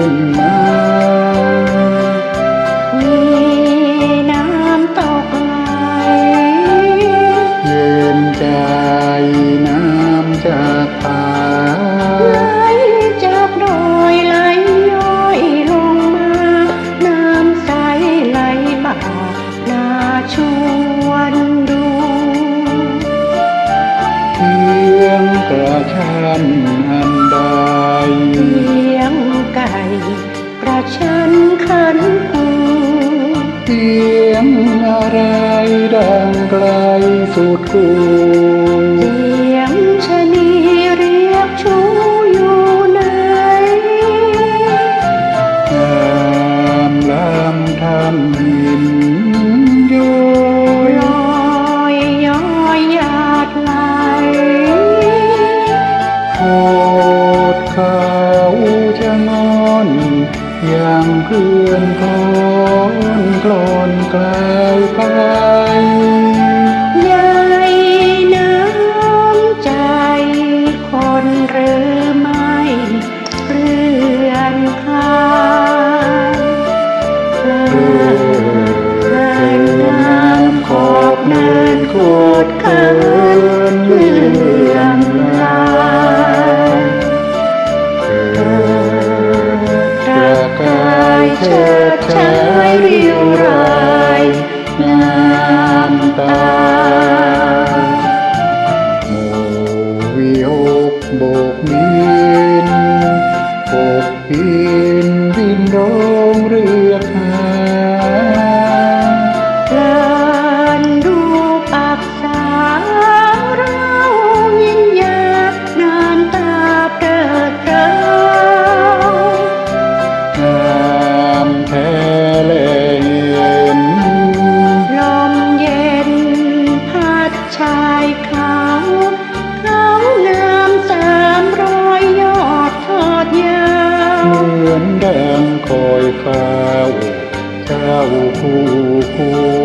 นพันขึ้นมามีน้ำตกไหลเย็นใจน้ำจากป่าไหลจากดอยไหลย้อยลงมา น้ำใสไหลบ่านาชวนดูเพียงกระชัน ไกลสุดกูเสียงชะนีเรียกชูอยู่ไหนงามลำทำหินโยยลอยย้อยหยาดไหลโคดเขาจะงอนอย่างเพื่อนคลอนกลอนกลายไป ข้าวเจ้าผู้คู่